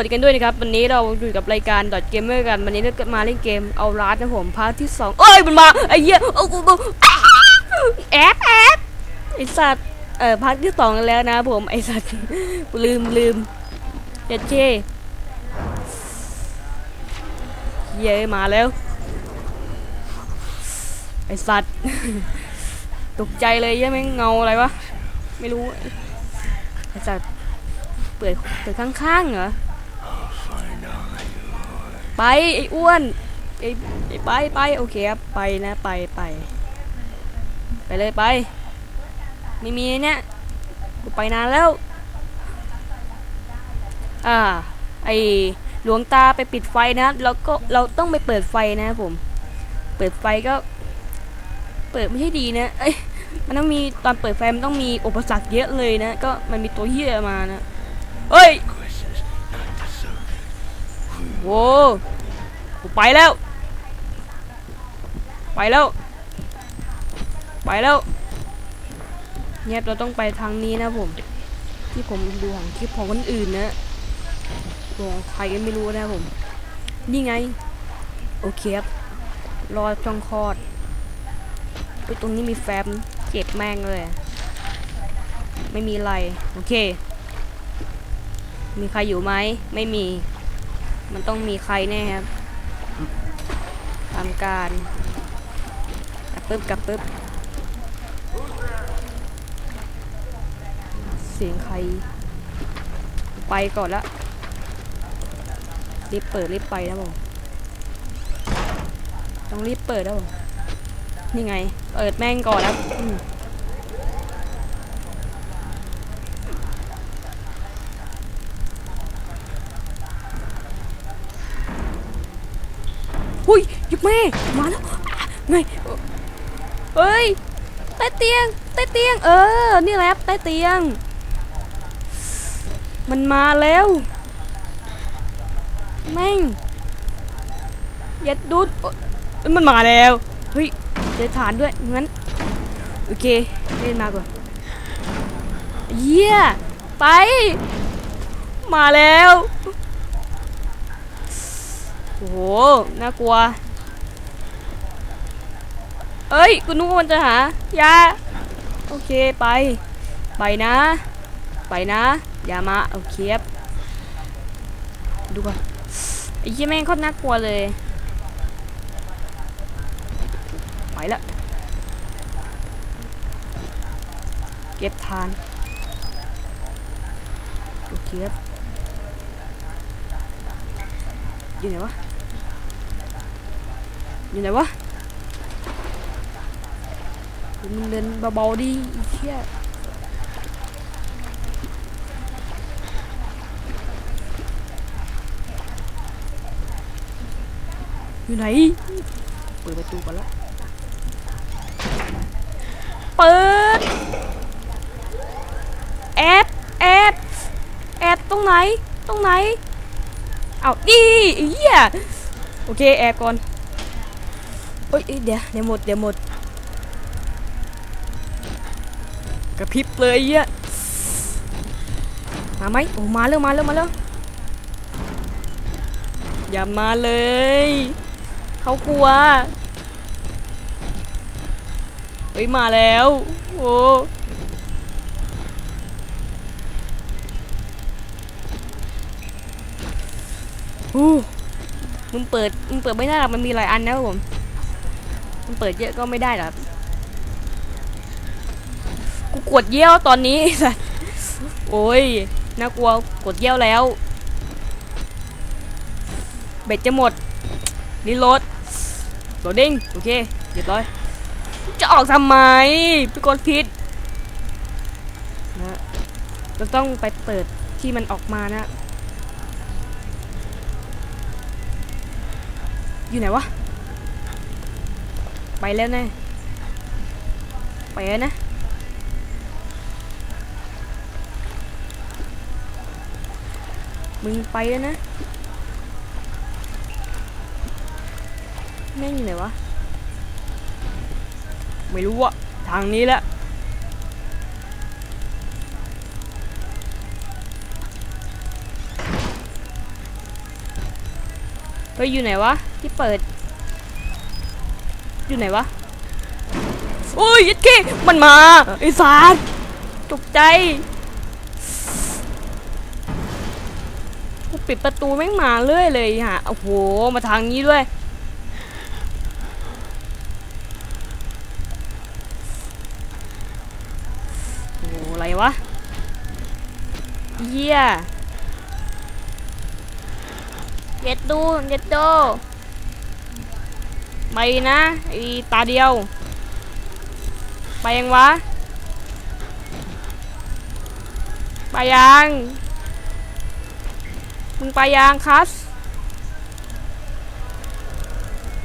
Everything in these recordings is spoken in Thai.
วัสดีกันด้วยนะครับ วันนี้เราอยู่กับรายการดอทเกมเมอร์กัน วันนี้เราก็มาเล่นเกมเอาลาสนะผมพาร์ทที่สองเอ้ยมันมาไอ้เหี้ยเอากูกูแอบแอบไอสัตว์เอ่อพาร์ทที่สองแล้วนะผมไอสัตว์ลืมลืมเจ็ดเช่เย้มาแล้ว ไอสัตว์ตกใจเลยยังไม่เงาอะไรวะ ไม่รู้ ไอสัตว์เปิดเปิดข้างๆเหรอ ไปไอ้อ้วนไอ้ไอ้ไปไปโอเคครับไปนะไปไปไปเลยไป ไม่มีเนี่ยกูไปนานแล้ว อ่า ไอหลวงตาไปปิดไฟนะแล้วก็เราต้องไปเปิดไฟนะผม เปิดไฟก็ เปิดไม่ใช่ดีนะเอ้ยมันต้องมีตอนเปิดไฟมันต้องมีอุปสรรคเยอะเลยนะ ก็มันมีตัวเหี้ยมานะเฮ้ย โว้กูไปแล้ว ไปแล้ว ไปแล้ว เนี่ยเราต้องไปทางนี้นะผม ที่ผมดูของคลิปของคนอื่นนะดูของใครก็ไม่รู้นะผม นี่ไง โอเคครับ รอช่องคลอดไปตรงนี้มีแฟ้มเก็บแม่งเลย ไม่มีอะไร โอเค มีใครอยู่ไหม ไม่มี มันต้องมีใครแน่ครับทำการกลับปึ๊บกลับปึ๊บเสียงใคร ไปก่อนละรีบเปิดรีบไปนะผมต้องรีบเปิดแล้วผมนี่ไง เปิดแม่งก่อนแล้ หุยหยุดแม่มาแล้วไงเฮ้ยใต้เตียงใต้เตียง เออ นี่แหละใต้เตียง มันมาแล้วแม่งย่าดูดมันมาแล้วเฮ้ยเจอฐานด้วยงั้นโอเคเล่นมาก่อนเยี่ยไป มาแล้ว โอ้โห น่ากลัว เอ้ย กูนึกว่ามันจะหายา โอเค ไป ไปนะ ไปนะ อย่ามา โอเคครับดูก่อนไอ้ยี่แม่งโคตรน่ากลัวเลย ไปละ เก็บทาน โอเคครับอยู่ไหนวะ อยู่ไหนวะมึงเดินเบาๆดิอ้เชี่ยอยู่ไหน เปิดประตูก่อนละ เปิด แอบแอบแอบตรงไหน ตรงไหน เอาดีเหี้ย โอเค แอบก่อน เฮ้ยเอ้ยเดี๋ยวเดี๋ยวหมดเดี๋ยวหมดกระพริบเลยเหี้ยมาไหมโอ้มาแล้วมาแล้วมาแล้วอย่ามาเลย เขากลัวเฮ้ยมาแล้วโอ้หูมึงเปิดมึงเปิดไม่ได้หรอกมันมีหลายอันนะผม มึงเปิดเยอะก็ไม่ได้หรอกกูกดเยี่ยวตอนนี้สัสโอ้ยน่ากลัวกดเยี่ยวแล้ว เบ็ดจะหมดรีโหลดโหลดดิ้งโอเคเรียบร้อยจะออกทำไมไปกดผิดนะเราต้องไปเปิดที่มันออกมานะ อยู่ไหนวะ ไปแล้วนะไปแล้นะมึงไปแล้วนะแม่งอยู่ไหนวะไม่รู้อะทางนี้แหละเฮ้ยอยู่ไหนวะที่เปิด อยู่ไหนวะโอ้ยยัดเก้มันมาไอ้สารตกใจกูปิดประตูแม่งมาเรื่อยเลยฮะโอ้โหมาทางนี้ด้วยโอ้อะไรวะเยี่ยเย็ดดูเย็ดโด ไปนะไอตาเดียว ไปยังวะ ไปยัง มึงไปยังคัส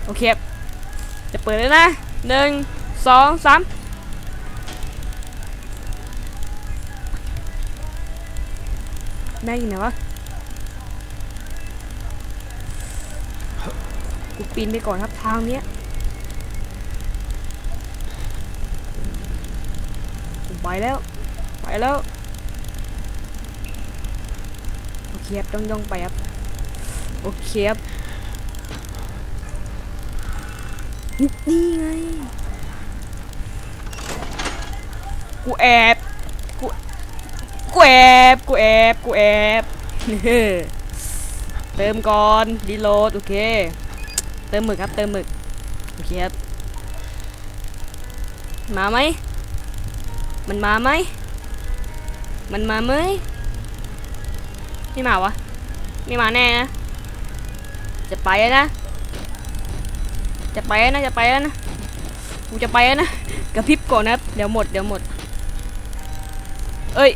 โอเค จะเปิดเลยนะหนึ่งสองสามแม่อยู่ไหนวะ กูปีนไปก่อนครับทางเนี้ยไปแล้ว ไปแล้วโอเคครับต้องย่องไปครับโอเคครับนี่ไงกูแอบกูกูแอบกูแอบกูแอบเติมก่อนรีโหลดโอเค ติมหมึกครับ เติมหมึก โอเคครับ มาไหม มันมาไหม มันมาไหม ไม่มาวะ ไม่มาแน่นะ จะไปนะ จะไปนะ จะไปนะ กูจะไปนะ กระพริบก่อนนะเดี๋ยวหมด เดี๋ยวหมด เอ้ย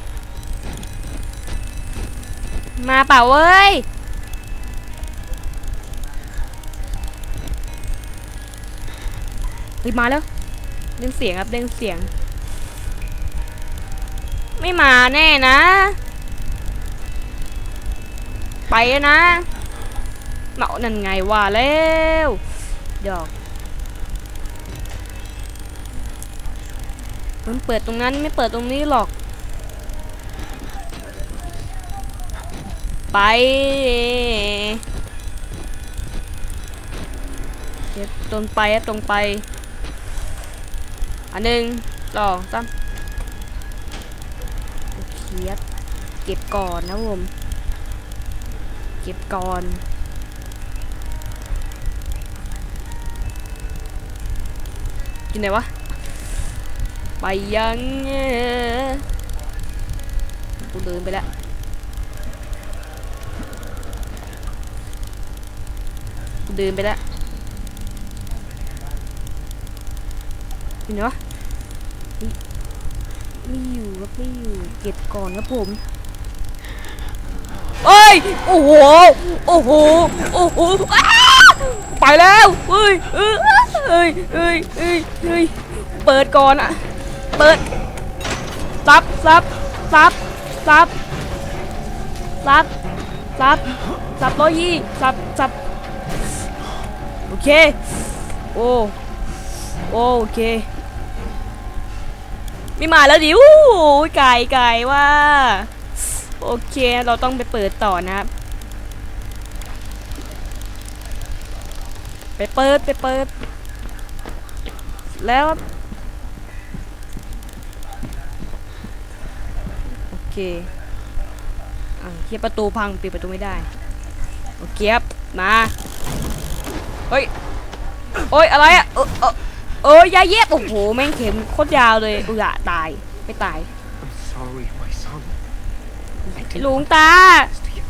มาเปล่าเว้ย เฮ้ยมาแล้วเด้งเสียงครับเด้งเสียง ไม่มาแน่นะ ไปนะเมานั่นไงว่าแล้วดอกมันเปิดตรงนั้นไม่เปิดตรงนี้หรอก ไปเก็บตรงไปครับตรงไป อันหนึ่งสองสามเคครับเก็บก่อนนะผม เก็บก่อนกินไหนวะ ไปยังเอ่อกูเดินไปแล้วกูเดินไปแล้วอยู่ไหนวะ ไม่อยู่ครับไม่อยู่ เก็บก่อนครับผมเอ้ย โอ้โห โอ้โห โอ้โหไปแล้วเฮ้ยเอ้ยเอ้ยเอ้ยเอ้ยเอ้ยเปิดก่อนอะเปิดซับซับซับซับซับซับซับร้อยยี่ซับซับโอเค โอ้โอเค ไม่มาแล้วดิอู้ยไก่ไก่ว่า โอเคเราต้องไปเปิดต่อนะครับ ไปเปิดไปเปิด แล้ว โอเคอะเคียประตูพังปิดประตูไม่ได้ โอเคครับมา เฮ้ย โอ้ยอะไรอะเออ เออเอ้ยยาเย็บโอ้โหแม่งเข็มโคตรยาวเลยอุยอะตายไม่ตาย I'm sorry, my son. I did หลวงตา this to you.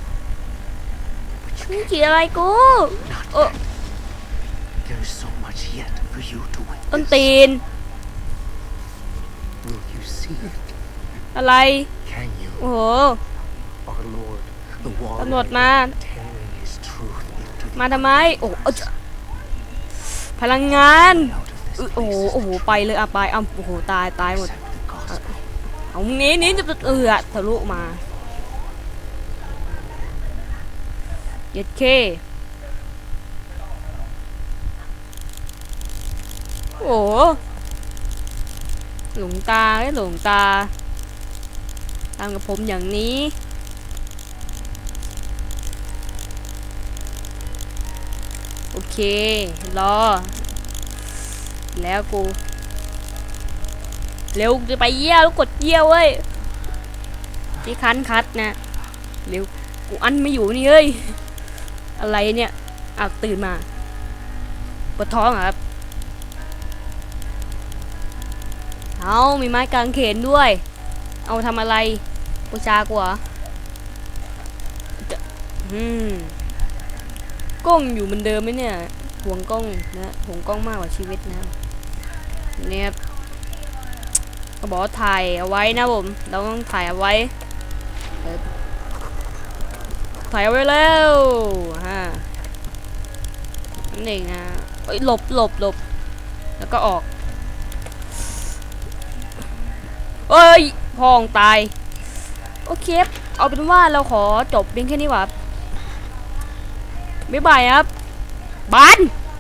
มึงขีดอะไรกู Not Oh. yet. There is so much yet for you to ต้น witness. ตีน Will you see it? อะไร Can you? โอ้โห Our Lord, the wall ตำรวจมา tearing his truth into the มาทำไม โอ้โหเอาจะพลังงาน out โอ้โหโอ้โหไปเลยอะไปอะโอ้โหตายตายหมด accept the gospel. เอาหนี้นี้จะเอือทะลุมาเย็ดเคโอ้โหหลงตาไอ้หลงตาทำกับผมอย่างนี้ โอเค รอ แล้วกู เร็วจะไปเยี่ยวกดเยี่ยวเว้ยที่คันคัดนะเร็วกูอันไม่อยู่นี่เฮ้ยอะไรเนี่ยอ้าวตื่นมาปวดท้องเหรอครับเอามีไม้กางเขนด้วย เอาทำอะไรปูชากว่าอืมกล้องอยู่เหมือนเดิมไหมเนี่ยห่วงกล้องนะห่วงกล้องมากกว่าชีวิตนะ นี่ยครับก็บอกว่าถ่ายเอาไว้นะผมเราต้องถ่ายเอาไว้ถ่ายเอาไว้แล้วฮะนั่นเองนะเอ้ยหลบหลบหลบแล้วก็ออกเอ้ยพองตาย โอเค เอาเป็นว่าเราขอจบเพียงแค่นี้วะบ๊ายบายครับบาน